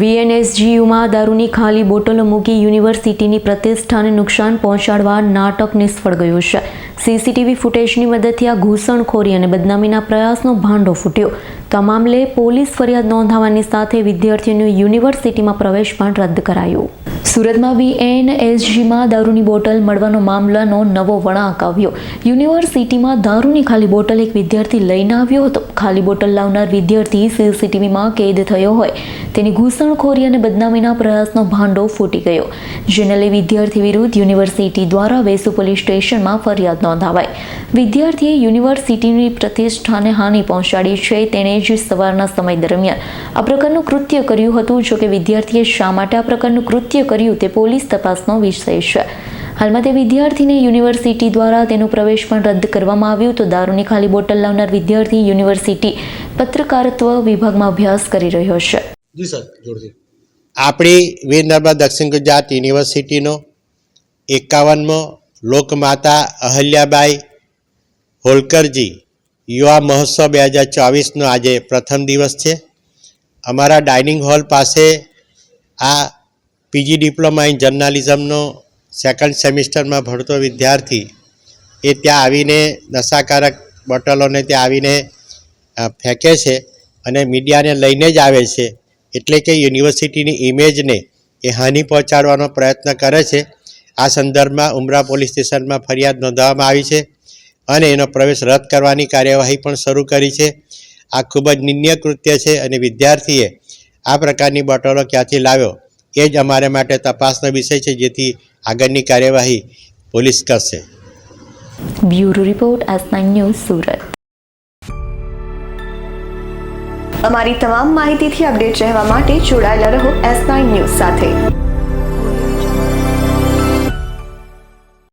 વીએનએસજીયુમાં દારૂની ખાલી બોટલો મૂકી યુનિવર્સિટીની પ્રતિષ્ઠાને નુકસાન પહોંચાડવા નાટક નિષ્ફળ ગયું છે. સીસીટીવી ફૂટેજની મદદથી આ ઘૂસણખોરી અને બદનામીના પ્રયાસનો ભાંડો ફૂટ્યો. તો આ મામલે પોલીસ ફરિયાદ નોંધાવવાની સાથે વિદ્યાર્થીઓનું યુનિવર્સિટીમાં પ્રવેશ પણ રદ કરાયો. સુરતમાં વીએનએસજીમાં દારૂની બોટલ મળવાનો મામલાનો નવો વળાંક આવ્યો. યુનિવર્સિટીમાં દારૂની ખાલી બોટલ એક વિદ્યાર્થી લઈને આવ્યો હતો. ખાલી બોટલ લાવનાર વિદ્યાર્થી સીસીટીવીમાં કેદ થયો હોય. તેની ઘૂસણખોરી અને બદનામીના પ્રયાસનો ભાંડો ફૂટી ગયો. જેને લઈ વિદ્યાર્થી વિરુદ્ધ યુનિવર્સિટી દ્વારા વેસુ પોલીસ સ્ટેશનમાં ફરિયાદ નોંધાવાઈ. વિદ્યાર્થીએ યુનિવર્સિટીની પ્રતિષ્ઠાને હાનિ પહોંચાડી છે તેણે જ સવારના સમય દરમિયાન આ પ્રકારનું કૃત્ય કર્યું હતું. જો કે વિદ્યાર્થીએ શા માટે આ પ્રકારનું કૃત્ય કર્યું? તે પોલીસ તપાસનો વિષય છે. હાલમાં તે વિદ્યાર્થીને યુનિવર્સિટી દ્વારા તેનો પ્રવેશ પણ રદ કરવામાં આવ્યો તો દારૂની ખાલી બોટલ લાવનાર વિદ્યાર્થી યુનિવર્સિટી પત્રકારત્વ વિભાગમાં અભ્યાસ કરી રહ્યો છે. જી સર આપણી વીર નર્મદા દક્ષિણ ગુજરાત યુનિવર્સિટીનો એકાવનમો લોકમાતા અહલ્યાબાઈ હોલકરજી યુવા મહોત્સવ બે હજાર ચોવીસનો આજે પ્રથમ દિવસ છે. અમારા ડાઇનિંગ હોલ પાસે આ પીજી ડિપ્લોમા ઇન જર્નાલિઝમનો સેકન્ડ સેમિસ્ટરમાં ભણતો વિદ્યાર્થી એ ત્યાં આવીને નશાકારક બોટલોને ત્યાં આવીને ફેંકે છે અને મીડિયાને લઈને જ આવે છે. એટલે કે યુનિવર્સિટીની ઇમેજને એ હાનિ પહોંચાડવાનો પ્રયત્ન કરે છે. આ સંદર્ભમાં ઉમરા પોલીસ સ્ટેશનમાં ફરિયાદ નોંધવામાં આવી છે અને એનો પ્રવેશ રદ કરવાની કાર્યવાહી પણ શરૂ કરી છે. આ ખૂબ જ નિંદ્ય કૃત્ય છે અને વિદ્યાર્થીએ આ પ્રકારની બોટલો ક્યાંથી લાવ્યો? એ જ અમારે માટે તપાસનો વિષય છે જેથી આગળની કાર્યવાહી પોલીસ કરશે. Bureau report S nine news Surat. અમારી તમામ માહિતીથી અપડેટ રહેવા માટે જોડાયેલા રહો એસ નાઇન ન્યૂઝ સાથે.